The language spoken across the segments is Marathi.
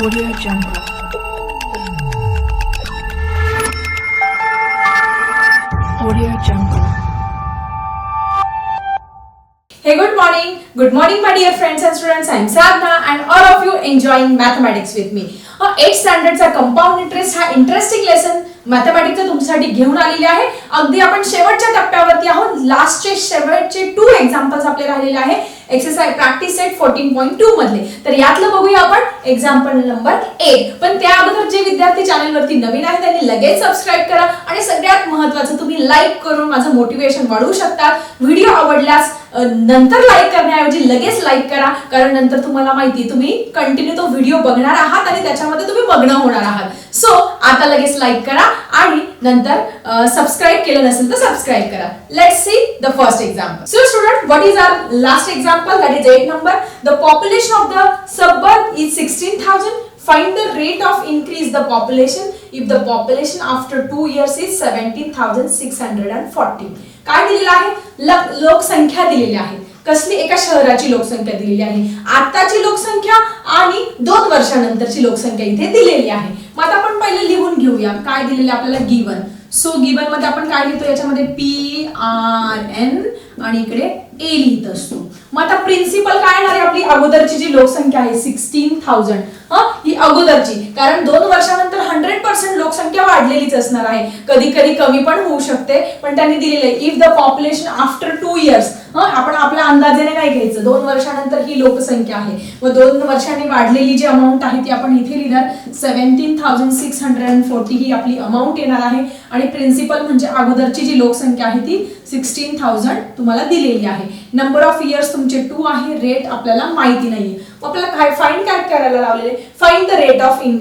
Audio Jungle. Audio Jungle. Hey, good morning. Good morning, my dear friends and students. I'm Sadhna, and all of you enjoying mathematics with me. Eight स्टँडर्डचा compound interest हा इंटरेस्टिंग लेसन मॅथमॅटिक्सचा तुमच्यासाठी घेऊन आलेले आहे अगदी आपण शेवटच्या टप्प्यावरती आहोत लास्टचे शेवटचे टू एक्झाम्पल्स आपले राहिलेले आहे exercise practice set fourteen point two मधले. तर यातलं बघूया आपण एक्झाम्पल नंबर एट पण त्या अगोदर जे विद्यार्थी चॅनलवरती नवीन आहे त्यांनी लगेच सबस्क्राईब करा. आणि सगळ्यात महत्वाचं तुम्ही लाईक करून माझं मोटिवेशन वाढवू शकता. व्हिडिओ आवडल्यास नंतर लाईक करण्याऐवजी लगेच लाईक करा. कारण नंतर तुम्हाला माहिती तुम्ही कंटिन्यू तो व्हिडिओ बघणार आहात आणि त्याच्यामध्ये तुम्ही बघणं होणार आहात. सो आता लगेच लाईक करा आणि नंतर सबस्क्राईब केलं नसेल तर सबस्क्राईब करा. Let see the first example so student what is our last example that is eight number the population of the suburb is sixteen thousand Find the rate of increase the population. If the population after six years is 17,640. काय दिलेलं आहे? ल- लोकसंख्या दिलेली आहे. कसली एका शहराची लोकसंख्या दिलेली आहे? आताची लोकसंख्या आणि दोन वर्षानंतरची लोकसंख्या इथे दिलेली आहे. मग आता आपण पहिले लिहून घेऊया. काय दिलेलं आपल्याला? गिवन सो गिवनमध्ये आपण काय लिहितो? याच्यामध्ये पी आर एन आणि इकडे ए लिहित असतो. मग आता प्रिन्सिपल काय येणार आहे आपली? अगोदरची जी लोकसंख्या आहे सिक्स्टीन थाउजंड ही? अगोदरची. कारण दोन वर्षानंतर हंड्रेड पर्सेंट लोकसंख्या वाढलेलीच असणार आहे. कधी कधी कमी पण होऊ शकते पण त्यांनी दिलेलं आहे. If the population after two years आपण आपल्या अंदाजेने नाही घ्यायचं. दोन वर्षानंतर ही लोकसंख्या आहे. व दोन वर्षांनी वाढलेली जी अमाऊंट आहे ती आपण इथे लिहिणार. Seventeen thousand six hundred and forty ही आपली अमाऊंट येणार आहे. आणि प्रिन्सिपल म्हणजे अगोदरची जी लोकसंख्या आहे ती सिक्स्टीन थाउजंड तुम्हाला दिलेली आहे. नंबर ऑफ इयर्स तुमचे टू आहे रेट आपल्याला माहिती नाहीये. मग आपल्याला काय फाईन काय करायला लावलेले? Find the rate of in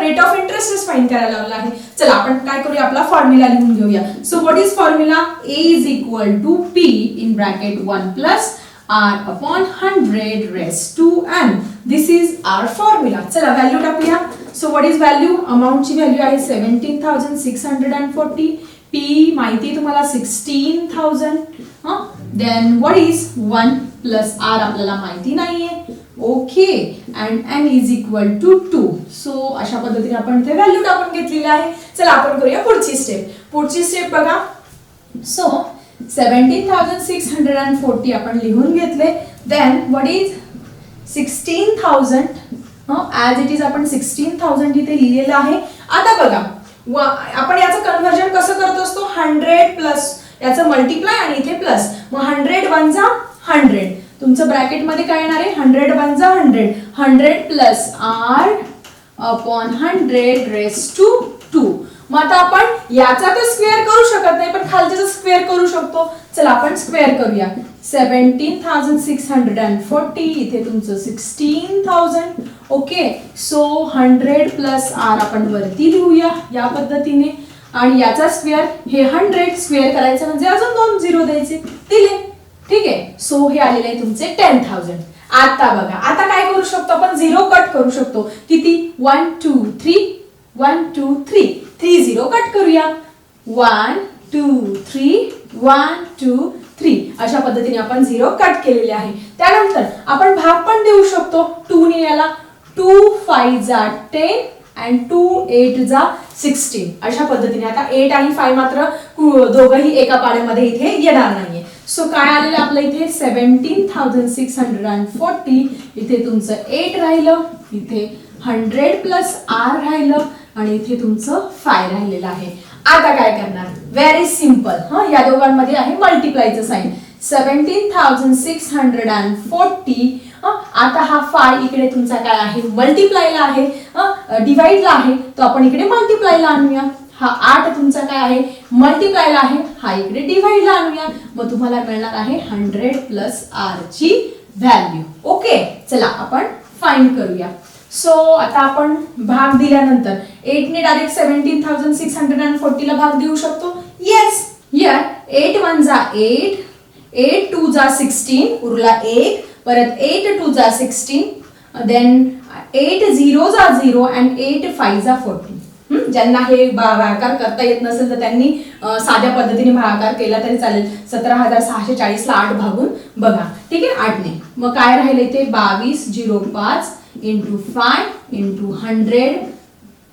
rate of interest find करायला लावला आहे. चला आपण काय करूया? आपला फॉर्म्युला लिहून घेऊया. So what is formula A is equal to P in bracket one plus R upon hundred raise to N this is our formula चला व्हॅल्यू टाकूया. सो व्हॉट इज व्हॅल्यू अमाऊंटची व्हॅल्यू आहे seventeen thousand six hundred and forty P माहिती तुम्हाला? Sixteen thousand then what is one plus R आपल्याला माहिती नाहीये. Okay and N is equal to two two so पद्धतीने आपण इथे व्हॅल्यू टाकून घेतलेली आहे. चला आपण करूया पुढची स्टेप पुढची स्टेप बघा. So seventeen thousand six hundred and forty आपण लिहून घेतले. Then what is sixteen thousand as it is आपण सिक्स्टीन थाउजंड इथे लिहिलेलं आहे. आता बघा. आपण याचं कन्व्हर्जन कसं करत असतो? हंड्रेड प्लस याचं मल्टिप्लाय आणि इथे प्लस मग हंड्रेड वन जा हंड्रेड तुमचं ब्रॅकेटमध्ये काय येणार आहे? हंड्रेड वन जा hundred hundred plus R upon hundred raise to two मग आता आपण याचा तर स्क्वेअर करू शकत नाही पण खालच्याचा स्क्वेअर करू शकतो चला आपण स्क्वेअर करूया. Seventeen thousand six hundred and forty इथे तुमचं sixteen thousand okay so hundred plus R आपण वरती लिहूया या पद्धतीने. आणि याचा स्क्वेअर हे हंड्रेड स्क्वेअर करायचं म्हणजे अजून दोन झिरो द्यायचे. दिले. ठीक आहे. सो हे आलेले आहे तुमचे टेन थाउजंड आता बघा. आता काय करू शकतो आपण? झिरो कट करू शकतो. किती? One two three one two three three zero cut करूया. One two three one two three अशा पद्धतीने आपण झिरो कट केलेले आहे. त्यानंतर आपण भाग पण देऊ शकतो. टू ने याला टू फाईव्ह जा टेन अँड टू एट जा सिक्स्टीन अशा पद्धतीने आता एट आणि फाय मात्र दोघंही एका पाण्यामध्ये इथे येणार नाहीये. सो काय आलेलं आहे आपलं इथे? Seventeen thousand six hundred and forty इथे तुमचं एट राहिलं. इथे हंड्रेड प्लस आर राहिलं. आणि इथे तुमचं फाय राहिलेलं आहे. आता काय करणार? व्हेरी सिंपल हा या दोघांमध्ये आहे मल्टिप्लायचं sign seventeen thousand six hundred and forty आता हा फाय इकडे तुमचा काय आहे? मल्टिप्लायला आहे. डिवाइडला आहे. तो आपण इकडे मल्टिप्लायला आणूया. हा आठ तुमचा काय आहे? मल्टिप्लायला आहे. हा इकडे डिवाइडला आणूया. मग तुम्हाला मिळणार आहे हंड्रेड प्लस आर ची व्हॅल्यू ओके चला आपण फाईन करूया. सो आता आपण भाग दिल्यानंतर एटने direct seventeen thousand six hundred and फोर्टीला भाग देऊ शकतो. येस हियर एट वन जा एट एट टू जा सिक्स्टीन उरला एक परत एट टू जा सिक्स्टीन देन एट झिरो जा झिरो अँड एट फाईव्ह जा फोर्टी ज्यांना हे भागाकार करता येत नसेल तर त्यांनी साध्या पद्धतीने भागाकार केला तरी चालेल. सतरा हजार सहाशे चाळीसला आठ भागून बघा. ठीक आहे? आठने. मग काय राहिले ते बावीस झिरो पाच into five into hundred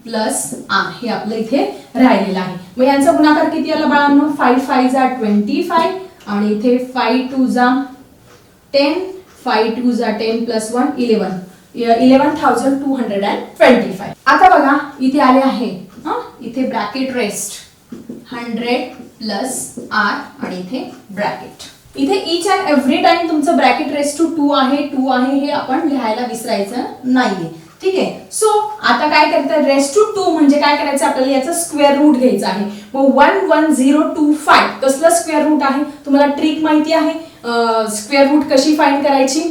plus R हे आपलं इथे राहिलेलं आहे. मग यांचा गुणाकार किती आला बाळांनो? फाईव्ह फाईव्ह जा ट्वेंटी फाय आणि इथे फाय टू जा टेन फाय टू जा ten plus one eleven eleven thousand two hundred and twenty five आता बघा इथे आले आहे. हां? इथे bracket rest hundred plus R आणि इथे ब्रॅकेट इथे इच अँड एव्हरी टाइम तुमचं ब्रॅकेट रेस टू टू आहे टू आहे हे आपण लिहायला विसरायचं नाहीये. ठीक? आहे सो आता काय करतं? रेस टू टू म्हणजे काय करायचं? आपल्याला याचा स्क्वेअर रूट घ्यायचा आहे. मग one one zero two five कसलं स्क्वेअर रूट आहे? तुम्हाला ट्रिक माहिती आहे. स्क्वेअर रूट कशी फाईंड करायची?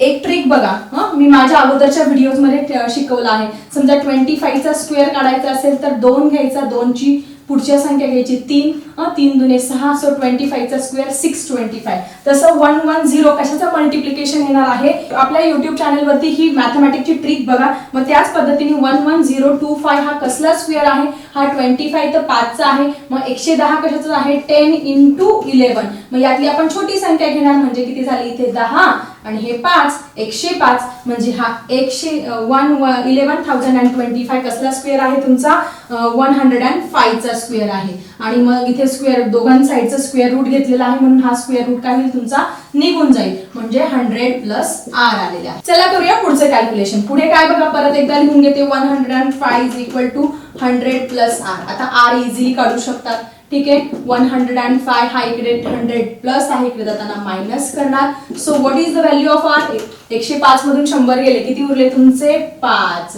एक ट्रिक बघा. हं? मी माझ्या अगोदरच्या व्हिडिओजमध्ये शिकवलं आहे. समजा ट्वेंटी फाईव्हचा स्क्वेअर काढायचा असेल तर दोन घ्यायचा दोनची पुढच्या संख्या घ्यायची तीन तीन दुने सहा सो ट्वेंटी फायचा स्क्वेअर सिक्स ट्वेंटी फाय तसं वन वन झिरो कशाचं मल्टिप्लिकेशन येणार आहे? आपल्या युट्यूब चॅनलवरती ही मॅथमॅटिकची ट्रिक बघा. मग त्याच पद्धतीने one one zero two five हा कसला स्क्वेअर आहे? हा ट्वेंटी फाय तर पाचचा आहे. मग एकशे दहा कशाचा आहे? Ten into eleven. मग यातली आपण छोटी संख्या घेणार म्हणजे किती झाली? इथे दहा. आणि हे पाच एकशे पाच. म्हणजे हा एकशे one eleven thousand and twenty five कसला स्क्वेअर आहे तुमचा? वन हंड्रेड अँड फायचा स्क्वेअर आहे. आणि मग इथे स्क्वेअर दोघां साईडचा स्क्वेअर रूट घेतलेला आहे म्हणून हा स्क्वेअर रूट काय होईल तुमचा? निघून जाईल. म्हणजे हंड्रेड प्लस आर आलेला चला करूया पुढचं कॅल्क्युलेशन पुढे काय बघा परत एकदा लिहून घेते. One hundred and five is equal to hundred plus R आता आर इझिली काढू शकतात. ठीक आहे? वन हंड्रेड अँड फाय हा इकडे हंड्रेड प्लस आहे. इकडे जाताना मायनस करणार. So what is the value of R एकशे पाच मधून शंभर गेले. किती उरले तुमचे? पाच.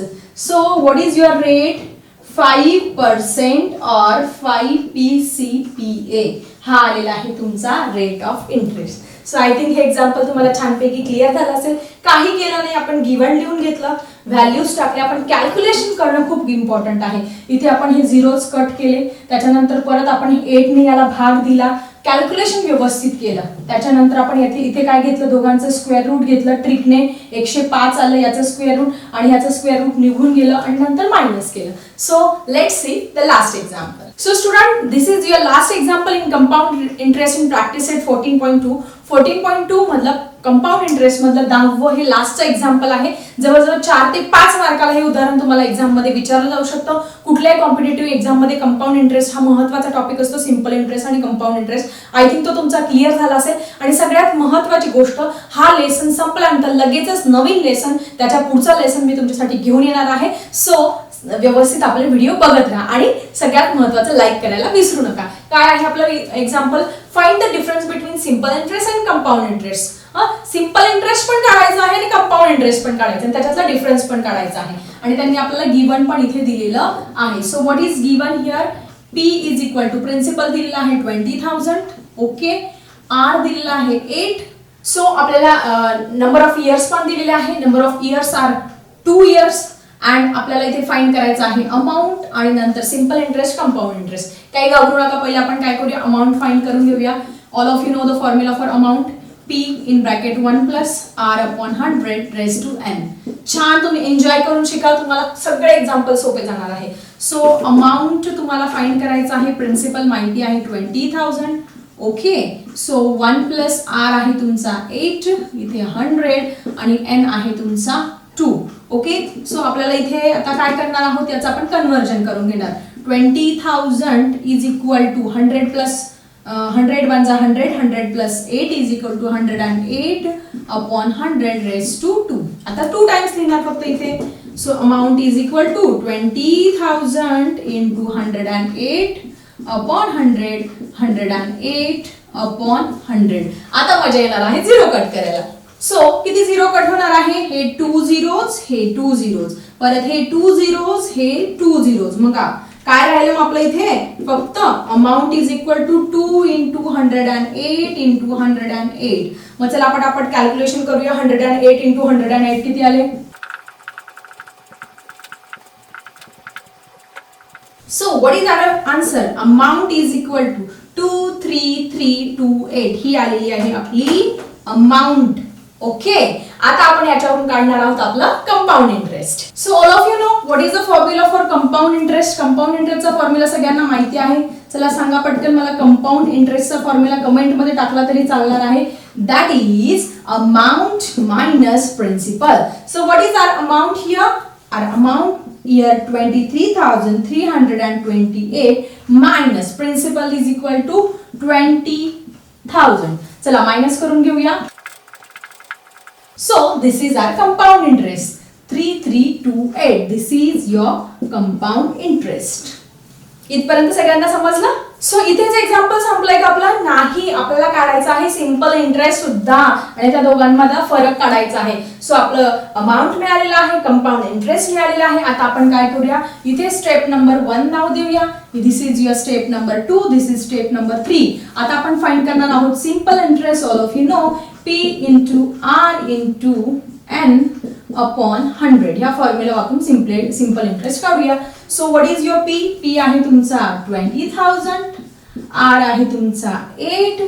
So what is your rate five percent or five P C P A हा आलेला आहे तुमचा rate of interest so I think हे एक्झाम्पल तुम्हाला छानपैकी क्लिअर झालं असेल. काही केलं नाही आपण गिवन लिहून घेतलं. व्हॅल्यूज टाकले. आपण कॅल्क्युलेशन करणं खूप इम्पॉर्टंट आहे. इथे आपण हे झिरोज कट केले. त्याच्यानंतर परत आपण एटने याला भाग दिला. कॅल्क्युलेशन व्यवस्थित केलं. त्याच्यानंतर आपण येथे इथे काय घेतलं? दोघांचं स्क्वेअर रूट घेतलं. ट्रिकने एकशे पाच आलं याचं स्क्वेअर रूट आणि याचं स्क्वेअर रूट निघून गेलं आणि नंतर मायनस केलं. So let see the last example so student this is your last example in compound interest in practice eight fourteen point two fourteen point two मधलं कंपाऊंड इंटरेस्ट मधलं दहावं हे लास्टचं एक्झाम्पल आहे. जवळजवळ चार ते पाच मार्काला हे उदाहरण तुम्हाला एक्झाममध्ये विचारलं जाऊ शकतं. कुठल्याही कॉम्पिटेटिव्ह एक्झाममध्ये कंपाऊंड इंटरेस्ट हा महत्त्वाचा टॉपिक असतो सिंपल इंटरेस्ट आणि कंपाऊंड इंटरेस्ट आय थिंक तो तुमचा क्लिअर झाला असेल. आणि सगळ्यात महत्त्वाची गोष्ट हा लेसन संपल्यानंतर लगेचच नवीन लेसन त्याच्या पुढचा लेसन मी तुमच्यासाठी घेऊन येणार आहे. सो व्यवस्थित आपले व्हिडिओ बघत राहा आणि सगळ्यात महत्वाचं लाईक करायला विसरू नका. काय आहे आपलं example find the difference between simple interest and compound interest simple interest पण काढायचा आहे आणि कंपाऊंड इंटरेस्ट पण काढायचा आणि त्याच्यातला डिफरन्स पण काढायचा आहे. आणि त्यांनी आपल्याला गिवन पण इथे दिलेलं आहे. So what is given here P is equal to principal दिलेला आहे ट्वेंटी थाउजंड ओके आर दिलेला आहे एट सो आपल्याला नंबर ऑफ इयर्स पण दिलेले आहे. Number of years are two years and आपल्याला इथे फाईन करायचं आहे अमाऊंट आणि नंतर सिंपल इंटरेस्ट कंपाऊंड इंटरेस्ट काही घाबरू नका पहिले आपण काय करूया? अमाऊंट फाईन करून घेऊया. All of you know the formula for amount P in bracket one plus R upon hundred raise to N छान तुम्ही एन्जॉय करून शिकाल तुम्हाला सगळे एक्झाम्पल सोपे जाणार आहे. सो अमाऊंट तुम्हाला फाईन करायचं आहे. प्रिन्सिपल माहिती आहे twenty thousand okay so one plus R आहे तुमचा एट इथे हंड्रेड आणि एन आहे तुमचा टू ओके सो आपल्याला इथे आता काय करणार आहोत? याचं आपण कन्व्हर्जन करून घेणार. Twenty thousand is equal to hundred plus hundred one जा hundred hundred plus eight is equal to hundred and eight upon hundred raise to two आता टू टाइम्स लिहिणार फक्त इथे. So amount is equal to twenty thousand in two hundred and eight upon hundred hundred and eight upon hundred आता मजा येणार आहे. झिरो कट करायला. सो किती झिरो कट होणार आहे? हे टू झिरोज हे टू झिरोज परत हे टू झिरोज हे टू झिरोज मग काय राहिलं मग आपलं इथे? फक्त amount is equal to two in two hundred and eight in two hundred and eight मग चला पटापट कॅल्क्युलेशन करूया. Hundred and eight into hundred and eight किती आले? So what is our answer amount is equal to two three three two eight ही आलेली आहे आपली अमाऊंट ओके आता आपण याच्यावरून काढणार आहोत आपलं compound interest so all of you know what is the formula for compound interest compound इंटरेस्टचा formula सगळ्यांना माहिती आहे. चला सांगा पटकन मला कंपाऊंड इंटरेस्टचा फॉर्म्युला कमेंटमध्ये टाकला तरी चालणार आहे. That is here our principal. Year twenty three thousand three hundred and twenty eight 23328 minus principal is equal to 20000 चला मायनस करून घेऊया. So this is our compound interest. 3328. This is your compound interest. इथपर्यंत सगळ्यांना समजलं? सो इथेच एक्झाम्पल संपलंय का आपलं? नाही. आपल्याला काढायचं आहे सिंपल इंटरेस्ट सुद्धा. आणि त्या दोघांमध्ये फरक काढायचा आहे. सो आपलं अमाऊंट मिळालेलं आहे कंपाऊंड इंटरेस्ट मिळालेला आहे. आता आपण काय करूया? इथे स्टेप नंबर वन नाव देऊया. This is your step number two this is step number three आता आपण फाइंड करणार आहोत simple interest all of you know P into R into N upon hundred ह्या फॉर्म्युला वापरून सिम्पले सिंपल इंटरेस्ट काढूया. So what is your P P आहे तुमचा ट्वेंटी थाउजंड आर आहे तुमचा एट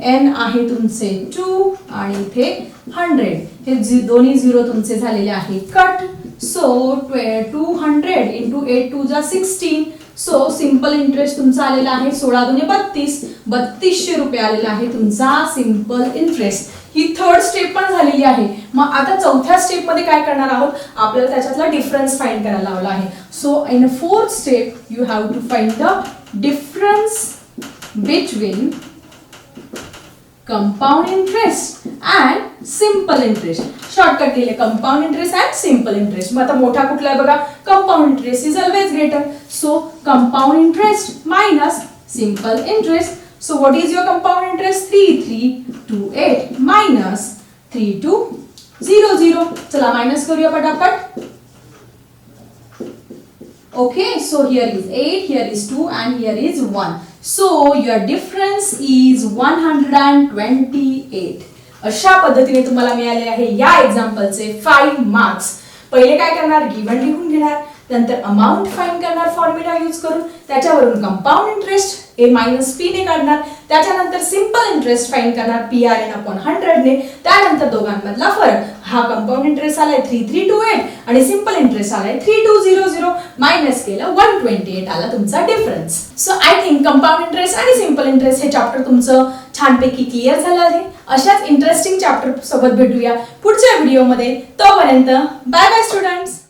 एन आहे तुमचे टू आणि इथे हंड्रेड हे झि- दोन्ही झिरो तुमचे झालेले आहे. Cut so ट्वे two hundred into eight two जा सिक्स्टीन सो सिंपल इंटरेस्ट तुमचा आलेला आहे सोळा दोन्ही बत्तीस बत्तीसशे रुपये आलेला आहे तुमचा सिंपल इंटरेस्ट ही थर्ड स्टेप पण झालेली आहे. मग आता चौथ्या स्टेपमध्ये काय करणार आहोत? आपल्याला त्याच्यातला डिफरन्स फाईंड करायला लावला आहे. So in fourth step you have to find the difference between compound interest and simple interest shortcut केले. Compound interest and simple interest मग आता मोठा कुठला आहे बघा? Compound interest is always greater so compound interest minus simple interest so what is your compound interest three three two eight minus three two zero zero चला मायनस करूया पटापट. Okay, so here is 8, here is 2 and here is 1. So your difference is 128. अशा पद्धतीने तुम्हाला मिळाले आहे या एक्झाम्पलचे फाईव्ह मार्क्स पहिले काय करणार? गिवन लिहून घेणार. नंतर अमाऊंट फाईन करणार फॉर्म्युला यूज करून. त्याच्यावरून compound interest A minus P ने काढणार. त्याच्यानंतर सिंपल इंटरेस्ट फाईन करणार पी आर एन अपॉन हंड्रेडने त्यानंतर दोघांमधला फरक. हा कंपाऊंड इंटरेस्ट आलाय थ्री थ्री टू एट आणि सिंपल इंटरेस्ट आलाय three two zero zero minus केलं वन ट्वेंटी एट आला तुमचा difference so I think compound interest आणि सिंपल इंटरेस्ट हे चॅप्टर तुमचं छानपैकी क्लिअर झालं आहे. अशाच इंटरेस्टिंग चॅप्टर सोबत भेटूया पुढच्या व्हिडिओमध्ये तोपर्यंत बाय बाय स्टुडंट्स